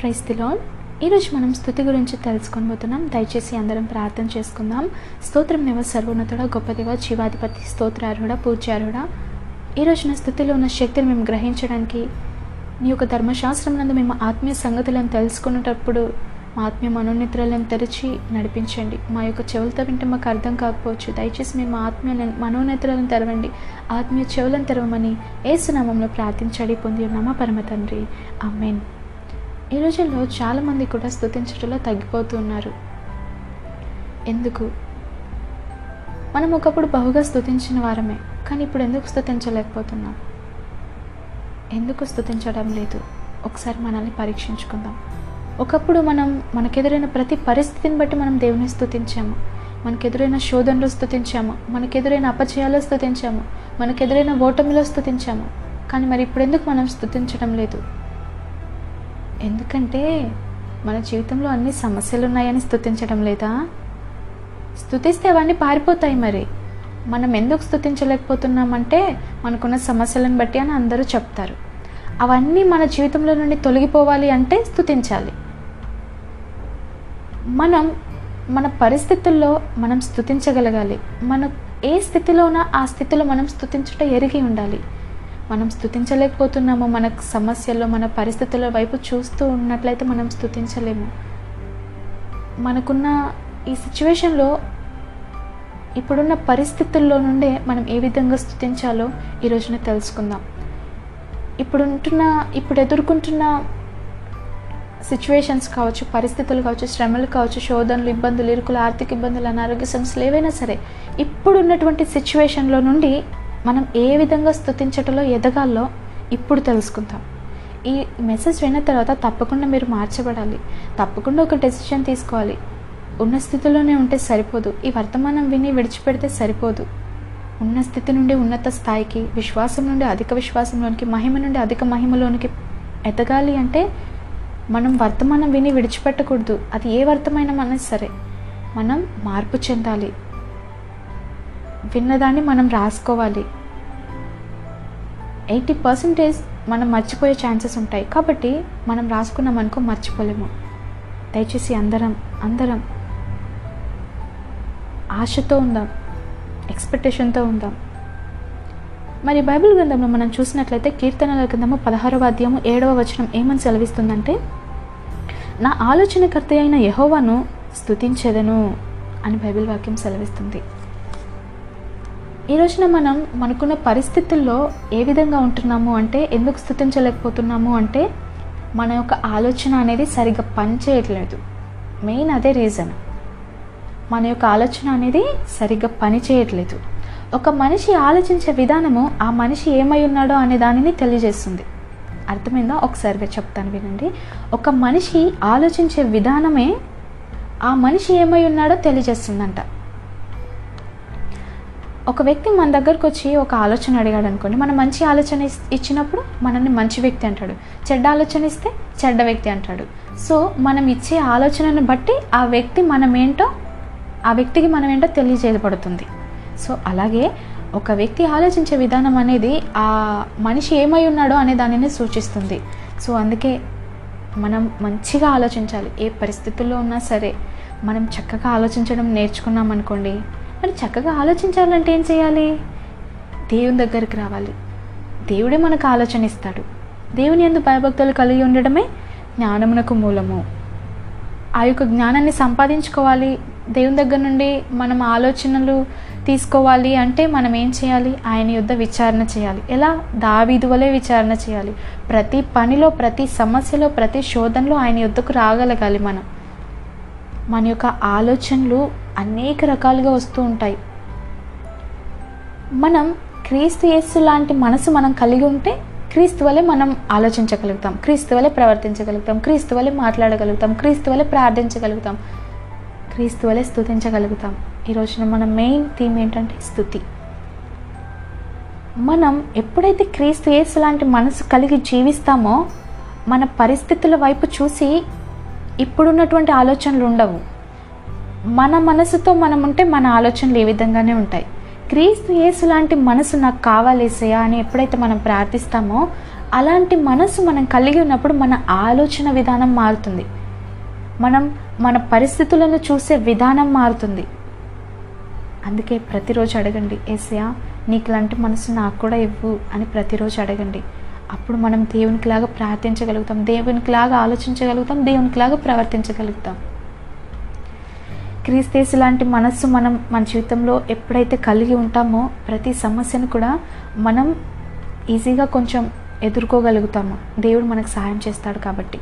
Price the ఈరోజు మనం స్థుతి గురించి తెలుసుకొని పోతున్నాం. దయచేసి అందరం ప్రార్థన చేసుకుందాం. స్తోత్రం నివ సర్వోన్నతుడ గొప్ప దేవ జీవాధిపతి పూజ పూజ్యారుడ ఈ నా స్థుతిలో ఉన్న శక్తిని మేము గ్రహించడానికి నీ యొక్క ధర్మశాస్త్రం నందు మేము ఆత్మీయ సంగతులను తెలుసుకునేటప్పుడు మా ఆత్మీయ మనోనిద్రలను తెరిచి నడిపించండి. మా యొక్క చెవులతో వింటే మాకు అర్థం కాకపోవచ్చు. దయచేసి మేము ఆత్మీయ మనోనేత్రాలను తెరవండి. ఆత్మీయ చెవులను తెరవమని ఏసునామంలో ప్రార్థించడి పొంది ఉన్నామా పరమ తండ్రి. అమ్మేన్ ఈ రోజుల్లో చాలామంది కూడా స్థుతించడంలో తగ్గిపోతున్నారు. ఎందుకు? మనం ఒకప్పుడు బహుగా స్థుతించిన వారమే కానీ ఇప్పుడు ఎందుకు స్థుతించలేకపోతున్నాం ఎందుకు స్థుతించడం లేదు? ఒకసారి మనల్ని పరీక్షించుకుందాం. ఒకప్పుడు మనం మనకెదురైన ప్రతి పరిస్థితిని బట్టి మనం దేవుని స్థుతించాము మనకెదురైన శోధనలో స్థుతించాము మనకెదురైన అపజయాల్లో స్థుతించాము మనకెదురైన ఓటమిలో స్థుతించాము కానీ మరి ఇప్పుడు ఎందుకు మనం స్థుతించడం లేదు? ఎందుకంటే మన జీవితంలో అన్ని సమస్యలు ఉన్నాయని స్థుతించడం లేదా? స్థుతిస్తే అవన్నీ పారిపోతాయి మరి. మనం ఎందుకు స్థుతించలేకపోతున్నామంటే మనకున్న సమస్యలను బట్టి అని అందరూ చెప్తారు. అవన్నీ మన జీవితంలో నుండి తొలగిపోవాలి అంటే స్థుతించాలి. మనం మన పరిస్థితుల్లో మనం స్థుతించగలగాలి. మన ఏ స్థితిలో ఆ స్థితిలో మనం స్థుతించుట ఎరిగి ఉండాలి. మనం స్థుతించలేకపోతున్నాము మన సమస్యల్లో మన పరిస్థితుల వైపు చూస్తూ ఉన్నట్లయితే మనం స్థుతించలేము మనకున్న ఈ సిచ్యువేషన్లో ఇప్పుడున్న పరిస్థితుల్లో నుండే మనం ఏ విధంగా స్థుతించాలో ఈ రోజున తెలుసుకుందాం. ఇప్పుడుంటున్న ఇప్పుడు ఎదుర్కొంటున్న సిచ్యువేషన్స్ కావచ్చు పరిస్థితులు కావచ్చు శ్రమలు కావచ్చు శోధనలు ఇబ్బందులు ఇరుకులు ఆర్థిక ఇబ్బందులు అనారోగ్య సమస్యలు ఏవైనా సరే ఇప్పుడున్నటువంటి సిచ్యువేషన్లో నుండి మనం ఏ విధంగా స్థుతించటంలో ఎదగాలో ఇప్పుడు తెలుసుకుందాం. ఈ మెసేజ్ విన్న తర్వాత తప్పకుండా మీరు మార్చబడాలి. తప్పకుండా ఒక డెసిషన్ తీసుకోవాలి. ఉన్న స్థితిలోనే ఉంటే సరిపోదు. ఈ వర్తమానం విని విడిచిపెడితే సరిపోదు. ఉన్న స్థితి నుండి ఉన్నత స్థాయికి విశ్వాసం నుండి అధిక విశ్వాసంలోనికి మహిమ నుండి అధిక మహిమలోనికి ఎదగాలి అంటే మనం వర్తమానం విని విడిచిపెట్టకూడదు. అది ఏ వర్తమానం సరే మనం మార్పు చెందాలి. విన్నదాన్ని మనం రాసుకోవాలి. ఎయిటీ పర్సెంటేజ్ మనం మర్చిపోయే ఛాన్సెస్ ఉంటాయి. కాబట్టి మనం రాసుకున్నాం అనుకో మర్చిపోలేము. దయచేసి అందరం అందరం ఆశతో ఉందాం. ఎక్స్పెక్టేషన్తో ఉందాం. మరి బైబిల్ గ్రంథంలో మనం చూసినట్లయితే కీర్తనల గ్రంథము పదహారవ అధ్యాయము ఏడవ వచనం ఏమని సెలవిస్తుందంటే నా ఆలోచనకర్త అయిన యహోవాను స్థుతించెదను అని బైబిల్ వాక్యం సెలవిస్తుంది. ఈ రోజున మనం మనకున్న పరిస్థితుల్లో ఏ విధంగా ఉంటున్నాము అంటే ఎందుకు స్థుతించలేకపోతున్నాము అంటే మన యొక్క ఆలోచన అనేది సరిగ్గా పనిచేయట్లేదు. మెయిన్ అదే రీజన్. మన యొక్క ఆలోచన అనేది సరిగ్గా పనిచేయట్లేదు. ఒక మనిషి ఆలోచించే విధానము ఆ మనిషి ఏమై ఉన్నాడో అనే దానిని తెలియజేస్తుంది. అర్థమైందా? ఒకసారి చెప్తాను వినండి. ఒక మనిషి ఆలోచించే విధానమే ఆ మనిషి ఏమై ఉన్నాడో తెలియజేస్తుందంట. ఒక వ్యక్తి మన దగ్గరకు వచ్చి ఒక ఆలోచన అడిగాడు అనుకోండి మనం మంచి ఆలోచన ఇచ్చినప్పుడు మనల్ని మంచి వ్యక్తి అంటాడు. చెడ్డ ఆలోచన ఇస్తే చెడ్డ వ్యక్తి అంటాడు. సో మనం ఇచ్చే ఆలోచనను బట్టి ఆ వ్యక్తి మనం ఏంటో ఆ వ్యక్తికి మనం ఏంటో తెలియజేయబడుతుంది. సో అలాగే ఒక వ్యక్తి ఆలోచించే విధానం అనేది ఆ మనిషి ఏమై ఉన్నాడో అనే దానిని సూచిస్తుంది. సో అందుకే మనం మంచిగా ఆలోచించాలి. ఏ పరిస్థితుల్లో ఉన్నా సరే మనం చక్కగా ఆలోచించడం నేర్చుకున్నాం అనుకోండి మరి చక్కగా ఆలోచించాలంటే ఏం చేయాలి? దేవుని దగ్గరికి రావాలి. దేవుడే మనకు ఆలోచన ఇస్తాడు. దేవుని ఎందు భయభక్తులు కలిగి ఉండడమే జ్ఞానమునకు మూలము. ఆ యొక్క జ్ఞానాన్ని సంపాదించుకోవాలి. దేవుని దగ్గర నుండి మనం ఆలోచనలు తీసుకోవాలి అంటే మనం ఏం చేయాలి? ఆయన యుద్ధ విచారణ చేయాలి. ఎలా? దావీదు వలె విచారణ చేయాలి. ప్రతి పనిలో ప్రతి సమస్యలో ప్రతి శోధనలో ఆయన యుద్ధకు రాగలగాలి మనం. మన యొక్క ఆలోచనలు అనేక రకాలుగా వస్తూ ఉంటాయి. మనం క్రీస్తు యేస్సు లాంటి మనసు మనం కలిగి ఉంటే క్రీస్తు వలె మనం ఆలోచించగలుగుతాం. క్రీస్తు వలె ప్రవర్తించగలుగుతాం. క్రీస్తు వలె మాట్లాడగలుగుతాం. క్రీస్తు వలె ప్రార్థించగలుగుతాం. క్రీస్తు వలె స్థుతించగలుగుతాం ఈ రోజున మన మెయిన్ థీమ్ ఏంటంటే స్థుతి మనం ఎప్పుడైతే క్రీస్తు యేసు లాంటి మనసు కలిగి జీవిస్తామో మన పరిస్థితుల వైపు చూసి ఇప్పుడున్నటువంటి ఆలోచనలు ఉండవు. మన మనసుతో మనం ఉంటే మన ఆలోచనలు ఏ విధంగానే ఉంటాయి. క్రీస్తు యేసు లాంటి మనసు నాకు కావాలేసయా అని ఎప్పుడైతే మనం ప్రార్థిస్తామో అలాంటి మనసు మనం కలిగి ఉన్నప్పుడు మన ఆలోచన విధానం మారుతుంది. మనం మన పరిస్థితులను చూసే విధానం మారుతుంది. అందుకే ప్రతిరోజు అడగండి ఏసయా నీకు లాంటి మనసు నాకు కూడా ఇవ్వు అని ప్రతిరోజు అడగండి. అప్పుడు మనం దేవునికిలాగా ప్రార్థించగలుగుతాం దేవునికిలాగా ఆలోచించగలుగుతాం దేవునికిలాగా ప్రవర్తించగలుగుతాం. క్రీస్తేసు లాంటి మనస్సు మనం మన జీవితంలో ఎప్పుడైతే కలిగి ఉంటామో ప్రతి సమస్యను కూడా మనం ఈజీగా కొంచెం ఎదుర్కోగలుగుతాము. దేవుడు మనకు సహాయం చేస్తాడు కాబట్టి.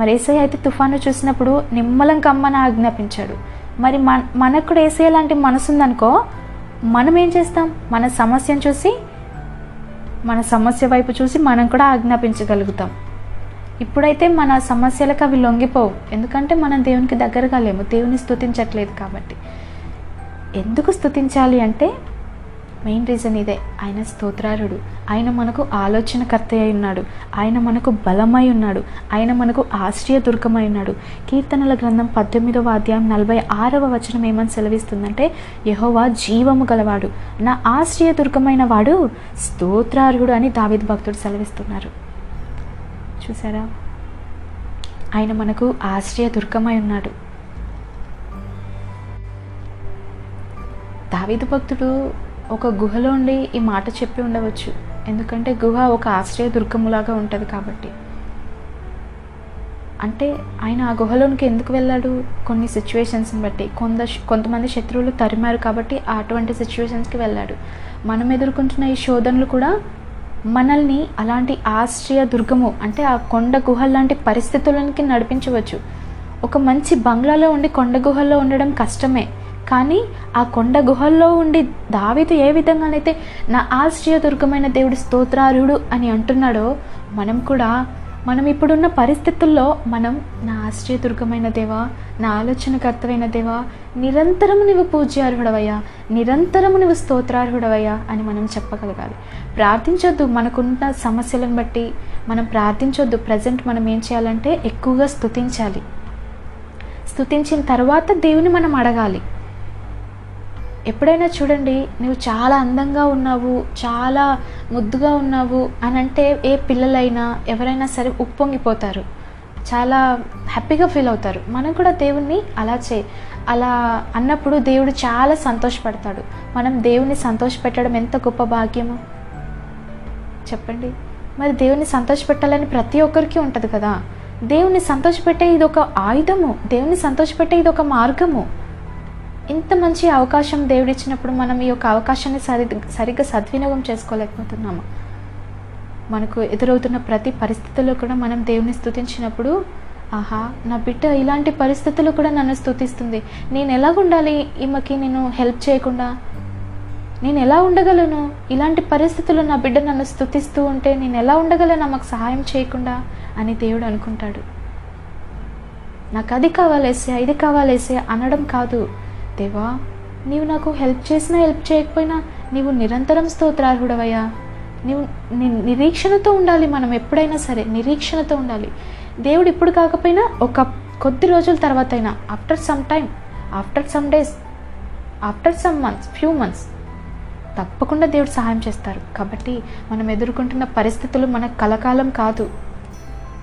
మరి ఏసై అయితే తుఫాను చూసినప్పుడు నిమ్మలం కమ్మని ఆజ్ఞాపించాడు. మరి మన మనకు కూడా ఏసై లాంటి మనసు ఉందనుకో మనం ఏం చేస్తాం? మన సమస్యను చూసి మన సమస్య వైపు చూసి మనం కూడా ఆజ్ఞాపించగలుగుతాం. ఇప్పుడైతే మన సమస్యలకు అవి లొంగిపోవు. ఎందుకంటే మనం దేవునికి దగ్గరగా లేము. దేవుని స్థుతించట్లేదు కాబట్టి. ఎందుకు స్థుతించాలి అంటే మెయిన్ రీజన్ ఇదే. ఆయన స్తోత్రారుడు ఆయన మనకు ఆలోచనకర్త అయి ఉన్నాడు. ఆయన మనకు బలమై ఉన్నాడు. ఆయన మనకు ఆశ్రయ దుర్గమై ఉన్నాడు. కీర్తనల గ్రంథం పద్దెనిమిదవ అధ్యాయం నలభై ఆరవ వచనం ఏమని సెలవిస్తుందంటే యహోవా జీవము గలవాడు. నా ఆశ్రయ దుర్గమైన వాడు స్తోత్రార్హుడు అని దావిద్ భక్తుడు సెలవిస్తున్నారు. చూసారా ఆయన మనకు ఆశ్రయ దుర్గమై ఉన్నాడు. దావిదు భక్తుడు ఒక గుహలో ఉండి ఈ మాట చెప్పి ఉండవచ్చు. ఎందుకంటే గుహ ఒక ఆశ్రయ దుర్గములాగా ఉంటుంది కాబట్టి. అంటే ఆయన ఆ గుహలోనికి ఎందుకు వెళ్ళాడు? కొన్ని సిచ్యువేషన్స్ని బట్టి. కొంత కొంతమంది శత్రువులు తరిమారు కాబట్టి అటువంటి సిచ్యువేషన్స్కి వెళ్ళాడు. మనం ఎదుర్కొంటున్న ఈ శోధనలు కూడా మనల్ని అలాంటి ఆశ్రయ దుర్గము అంటే ఆ కొండ గుహ లాంటి పరిస్థితులకి నడిపించవచ్చు. ఒక మంచి బంగ్లాలో ఉండి కొండ గుహల్లో ఉండడం కష్టమే. కానీ ఆ కొండ గుహల్లో ఉండి దావిదు ఏ విధంగానైతే నా ఆశ్రయ దుర్గమైన దేవుడి స్తోత్రారుడు అని అంటున్నాడో మనం కూడా మనం ఇప్పుడున్న పరిస్థితుల్లో మనం నా ఆశ్రయ దుర్గమైన దేవా నా ఆలోచనకర్తమైన దేవా నిరంతరము నువ్వు పూజ్యార్హుడవయ్యా నిరంతరము నువ్వు స్తోత్రార్హుడవయ్యా అని మనం చెప్పగలగాలి. ప్రార్థించొద్దు. మనకున్న సమస్యలను బట్టి మనం ప్రార్థించొద్దు. ప్రజెంట్ మనం ఏం చేయాలంటే ఎక్కువగా స్తుతించాలి. స్థుతించిన తర్వాత దేవుని మనం అడగాలి. ఎప్పుడైనా చూడండి నువ్వు చాలా అందంగా ఉన్నావు చాలా ముద్దుగా ఉన్నావు అని అంటే ఏ పిల్లలైనా ఎవరైనా సరే ఉప్పొంగిపోతారు. చాలా హ్యాపీగా ఫీల్ అవుతారు. మనం కూడా దేవుణ్ణి అలా చే అలా అన్నప్పుడు దేవుడు చాలా సంతోషపడతాడు. మనం దేవుణ్ణి సంతోషపెట్టడం ఎంత గొప్ప భాగ్యము. చెప్పండి. మరి దేవుని సంతోషపెట్టాలని ప్రతి ఒక్కరికి ఉంటుంది కదా. దేవుని సంతోషపెట్టే ఇది ఒక ఆయుధము. దేవుని సంతోషపెట్టే ఇది ఒక మార్గము. ఇంత మంచి అవకాశం దేవుడిచ్చినప్పుడు మనం ఈ యొక్క అవకాశాన్ని సరి సరిగ్గా సద్వినియోగం చేసుకోలేకపోతున్నాము? మనకు ఎదురవుతున్న ప్రతి పరిస్థితుల్లో కూడా మనం దేవుని స్థుతించినప్పుడు ఆహా నా బిడ్డ ఇలాంటి పరిస్థితులు కూడా నన్ను స్థుతిస్తుంది నేను ఎలాగుండాలి? ఈమెకి నేను హెల్ప్ చేయకుండా నేను ఎలా ఉండగలను? ఇలాంటి పరిస్థితుల్లో నా బిడ్డ నన్ను స్తుతిస్తూ ఉంటే నేను ఎలా ఉండగలను? మాకు సహాయం చేయకుండా అని దేవుడు అనుకుంటాడు. నాకు అది కావాలేసే ఇది కావాలేసే అనడం కాదు. దేవా నీవు నాకు హెల్ప్ చేసినా హెల్ప్ చేయకపోయినా నీవు నిరంతరం స్తోత్రార్హుడవయ్యా. నీవు నిరీక్షణతో ఉండాలి మనం ఎప్పుడైనా సరే నిరీక్షణతో ఉండాలి. దేవుడు ఇప్పుడు కాకపోయినా ఒక కొద్ది రోజుల తర్వాత అయినా after some time after some days after some months few months తప్పకుండా దేవుడు సహాయం చేస్తారు. కాబట్టి మనం ఎదుర్కొంటున్న పరిస్థితులు మన కలకాలం కాదు.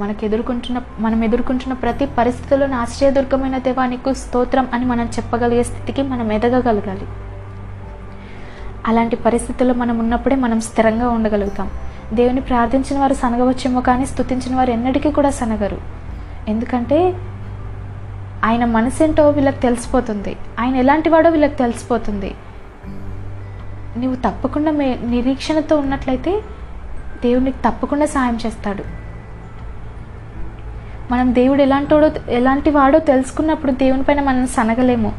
మనకు ఎదుర్కొంటున్న మనం ఎదుర్కొంటున్న ప్రతి పరిస్థితుల్లో ఆశ్రయదుర్గమైన దేవానికి స్తోత్రం అని మనం చెప్పగలిగే స్థితికి మనం ఎదగగలగాలి. అలాంటి పరిస్థితుల్లో మనం ఉన్నప్పుడే మనం స్థిరంగా ఉండగలుగుతాం. దేవుని ప్రార్థించిన వారు సనగవచ్చేమో కానీ స్థుతించిన వారు ఎన్నటికీ కూడా సనగరు. ఎందుకంటే ఆయన మనసేంటో వీళ్ళకి తెలిసిపోతుంది. ఆయన ఎలాంటి వాడో వీళ్ళకి తెలిసిపోతుంది. నువ్వు తప్పకుండా మే నిరీక్షణతో ఉన్నట్లయితే దేవునికి తప్పకుండా సహాయం చేస్తాడు. మనం దేవుడు ఎలాంటోడో ఎలాంటి వాడో తెలుసుకున్నప్పుడు దేవునిపైన మనం సనగలేము.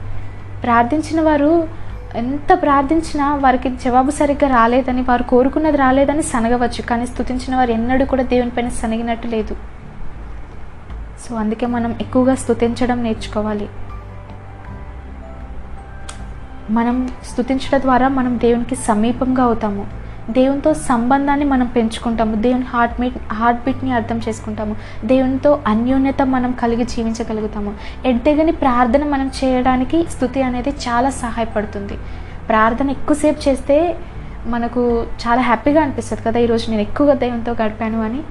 ప్రార్థించిన వారు ఎంత ప్రార్థించినా వారికి జవాబు సరిగ్గా రాలేదని వారు కోరుకున్నది రాలేదని సనగవచ్చు కానీ స్తుతించిన వారు ఎన్నడూ కూడా దేవుని పైన సనగినట్టు లేదు. సో అందుకే మనం ఎక్కువగా స్తుతించడం నేర్చుకోవాలి. మనం స్థుతించడం ద్వారా మనం దేవునికి సమీపంగా అవుతాము. దేవునితో సంబంధాన్ని మనం పెంచుకుంటాము. దేవుని హార్ట్ మీట్ హార్ట్ బీట్ని అర్థం చేసుకుంటాము. దేవునితో అన్యోన్యత మనం కలిగి జీవించగలుగుతాము. ఎడ్డగని ప్రార్థన మనం చేయడానికి స్థుతి అనేది చాలా సహాయపడుతుంది. ప్రార్థన ఎక్కువసేపు చేస్తే మనకు చాలా హ్యాపీగా అనిపిస్తుంది కదా ఈరోజు నేను ఎక్కువగా దేవునితో గడిపాను అని.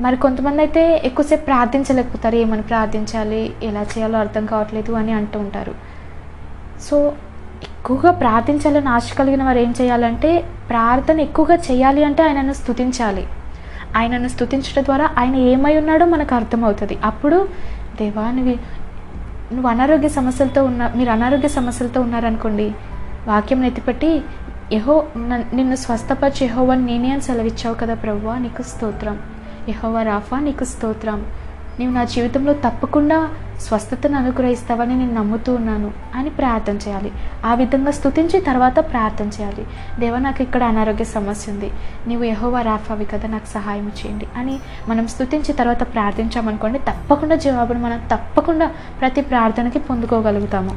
మరి కొంతమంది అయితే ఎక్కువసేపు ప్రార్థించలేకపోతారు. ఏమని ప్రార్థించాలి? ఎలా చేయాలో అర్థం కావట్లేదు అని అంటూ ఉంటారు. సో ఎక్కువగా ప్రార్థించాలని ఆశ కలిగిన వారు ఏం చేయాలంటే ప్రార్థన ఎక్కువగా చేయాలి అంటే ఆయనను స్థుతించాలి ఆయనను స్థుతించడం ద్వారా ఆయన ఏమై ఉన్నాడో మనకు అర్థమవుతుంది. అప్పుడు దేవా నువ్వు నువ్వు అనారోగ్య సమస్యలతో ఉన్న మీరు అనారోగ్య సమస్యలతో ఉన్నారనుకోండి వాక్యం నెత్తిపెట్టి యహో నన్- నిన్ను స్వస్థపరిచి యహోవా నేనే అని సెలవిచ్చావు కదా ప్రభువా నీకు స్తోత్రం. యహోవా రాఫా నీకు స్తోత్రం. నీవు నా జీవితంలో తప్పకుండా స్వస్థతను అనుగ్రహిస్తావని నేను నమ్ముతూ ఉన్నాను అని ప్రార్థన చేయాలి. ఆ విధంగా స్థుతించి తర్వాత ప్రార్థన చేయాలి. దేవా నాకు ఇక్కడ అనారోగ్య సమస్య ఉంది. నీవు యహోవా రాఫావి కదా నాకు సహాయం చేయండి అని మనం స్థుతించి తర్వాత ప్రార్థించామనుకోండి తప్పకుండా జవాబును మనం తప్పకుండా ప్రతి ప్రార్థనకి పొందుకోగలుగుతాము.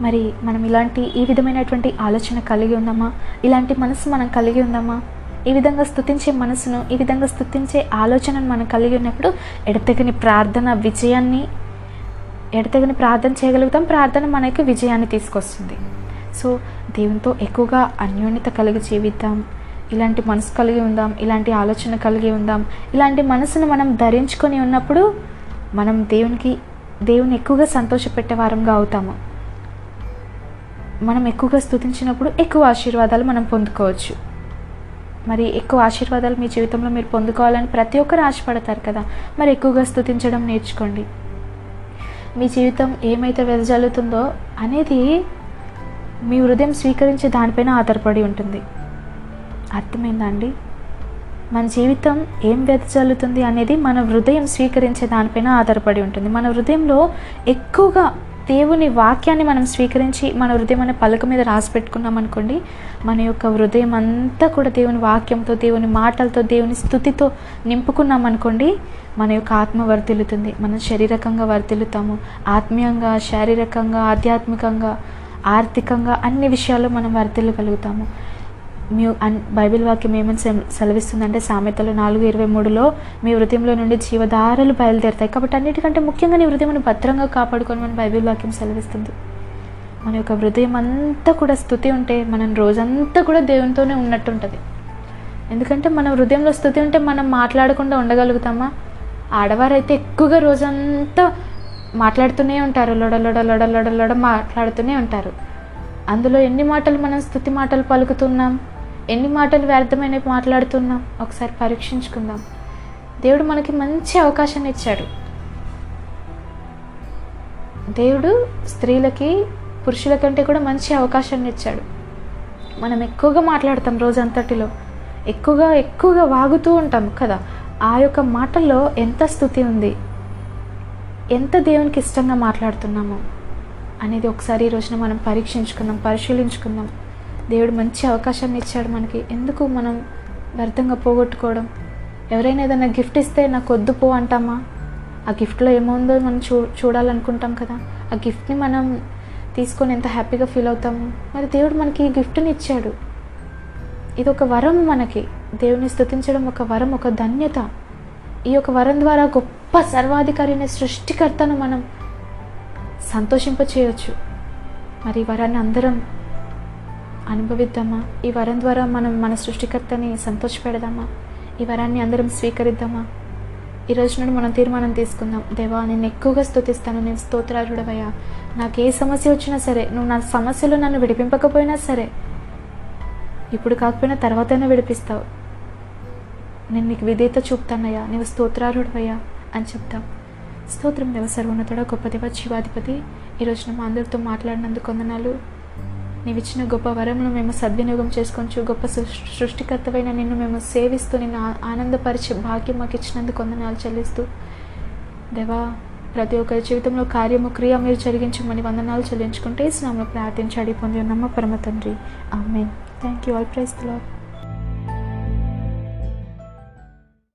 మరి మనం ఇలాంటి ఈ విధమైనటువంటి ఆలోచన కలిగి ఉందామా ఇలాంటి మనసు మనం కలిగి ఉందామా ఈ విధంగా స్తుతించే మనసును ఈ విధంగా స్థుతించే ఆలోచనను మనం కలిగి ఉన్నప్పుడు ఎడతెగని ప్రార్థన విజయాన్ని ఎడతెగని ప్రార్థన చేయగలుగుతాం. ప్రార్థన మనకి విజయాన్ని తీసుకొస్తుంది. సో దేవునితో ఎక్కువగా అన్యోన్యత కలిగి జీవిద్దాం. ఇలాంటి మనసు కలిగి ఉందాం. ఇలాంటి ఆలోచన కలిగి ఉందాం. ఇలాంటి మనసును మనం ధరించుకొని ఉన్నప్పుడు మనం దేవునికి దేవుని ఎక్కువగా సంతోషపెట్టే వారంగా అవుతాము. మనం ఎక్కువగా స్థుతించినప్పుడు ఎక్కువ ఆశీర్వాదాలు మనం పొందుకోవచ్చు. మరి ఎక్కువ ఆశీర్వాదాలు మీ జీవితంలో మీరు పొందుకోవాలని ప్రతి ఒక్కరు ఆశపడతారు కదా. మరి ఎక్కువగా స్థుతించడం నేర్చుకోండి. మీ జీవితం ఏమైతే వెదజల్లుతుందో అనేది మీ హృదయం స్వీకరించే దానిపైన ఆధారపడి ఉంటుంది. అర్థమైందా అండి మన జీవితం ఏం వెదజల్లుతుంది అనేది మన హృదయం స్వీకరించే దానిపైన ఆధారపడి ఉంటుంది. మన హృదయంలో ఎక్కువగా దేవుని వాక్యాన్ని మనం స్వీకరించి మన హృదయం అనే పలక మీద రాసి పెట్టుకున్నాం అనుకోండి మన యొక్క హృదయం అంతా కూడా దేవుని వాక్యంతో దేవుని మాటలతో దేవుని స్థుతితో నింపుకున్నాం అనుకోండి మన యొక్క ఆత్మ వర్తిల్లుతుంది మనం శరీరకంగా వర్ధిల్లుతాము. ఆత్మీయంగా శారీరకంగా ఆధ్యాత్మికంగా ఆర్థికంగా అన్ని విషయాల్లో మనం వర్తిల్లగలుగుతాము మీ బైబిల్ వాక్యం ఏమని సెలవిస్తుందంటే సామెతలు నాలుగు ఇరవై మూడులో మీ హృదయంలో నుండి జీవధారలు బయలుదేరుతాయి. కాబట్టి అన్నిటికంటే ముఖ్యంగా నీ హృదయం భద్రంగా కాపాడుకొని మన బైబిల్ వాక్యం సెలవిస్తుంది. మన యొక్క హృదయం అంతా కూడా స్థుతి ఉంటే మనం రోజంతా కూడా దేవునితోనే ఉన్నట్టు ఉంటుంది ఎందుకంటే మన హృదయంలో స్థుతి ఉంటే మనం మాట్లాడకుండా ఉండగలుగుతామా? ఆడవారైతే ఎక్కువగా రోజంతా మాట్లాడుతూనే ఉంటారు. లొడ లొడ లొడ లొడ లొడ మాట్లాడుతూనే ఉంటారు. అందులో ఎన్ని మాటలు మనం స్థుతి మాటలు పలుకుతున్నాం? ఎన్ని మాటలు వ్యర్థమైనవి మాట్లాడుతున్నాం? ఒకసారి పరీక్షించుకుందాం. దేవుడు మనకి మంచి అవకాశాన్ని ఇచ్చాడు. దేవుడు స్త్రీలకి పురుషుల కంటే కూడా మంచి అవకాశాన్ని ఇచ్చాడు. మనం ఎక్కువగా మాట్లాడతాం రోజంతటిలో. ఎక్కువగా ఎక్కువగా వాగుతూ ఉంటాం కదా. ఆ యొక్క మాటల్లో ఎంత స్థుతి ఉంది? ఎంత దేవునికి ఇష్టంగా మాట్లాడుతున్నాము? అనేది ఒకసారి ఈ రోజున మనం పరీక్షించుకుందాం పరిశీలించుకుందాం. దేవుడు మంచి అవకాశాన్ని ఇచ్చాడు మనకి. ఎందుకు మనం వ్యర్థంగా పోగొట్టుకోవడం? ఎవరైనా ఏదైనా గిఫ్ట్ ఇస్తే నాకు వద్దు పో అంటామా? ఆ గిఫ్ట్లో ఏముందో మనం చూ చూడాలనుకుంటాం కదా. ఆ గిఫ్ట్ని మనం తీసుకొని ఎంత హ్యాపీగా ఫీల్ అవుతాము? మరి దేవుడు మనకి ఈ గిఫ్ట్ని ఇచ్చాడు. ఇది ఒక వరం మనకి. దేవుని స్థుతించడం ఒక వరం ఒక ధన్యత. ఈ యొక్క వరం ద్వారా గొప్ప సర్వాధికారి అనే సృష్టికర్తను మనం సంతోషింప చేయొచ్చు మరి ఈ వరాన్ని అందరం అనుభవిద్దామా? ఈ వరం ద్వారా మనం మన సృష్టికర్తని సంతోషపెడదామా? ఈ వరాన్ని అందరం స్వీకరిద్దామా? ఈ రోజు నుండి మనం తీర్మానం తీసుకుందాం. దేవా నేను ఎక్కువగా స్తుతిస్తాను. నేను స్తోత్రారుడవయ్యా నాకు ఏ సమస్య వచ్చినా సరే నువ్వు నా సమస్యలో నన్ను విడిపింపకపోయినా సరే ఇప్పుడు కాకపోయినా తర్వాతైనా విడిపిస్తావు. నేను నీకు విధేయత చూపుతానయ్యా. నీవు స్తోత్రారుడవయ్యా అని చెప్తాం స్తోత్రం దేవ సర్వోన్నతుడ గొప్ప దేవ శివాధిపతి ఈరోజు మా అందరితో మాట్లాడినందుకు వందనాలు. నీవు ఇచ్చిన గొప్ప వరమును మేము సద్వినియోగం చేసుకొంచు గొప్ప సృష్టికర్తవైన నిన్ను మేము సేవిస్తూ నిన్ను ఆనందపరిచే భాగ్యం మాకు ఇచ్చినందుకు వందనాలు చెల్లిస్తూ. దేవా ప్రతి ఒక్కరి జీవితంలో కార్యము క్రియ మీరు జరిగించమని వందనాలు చెల్లించుకుంటే స్నామంలో ప్రార్థించి అడిగి పొంది ఉన్నామా పరమ తండ్రి. ఆమె thank you all praise lord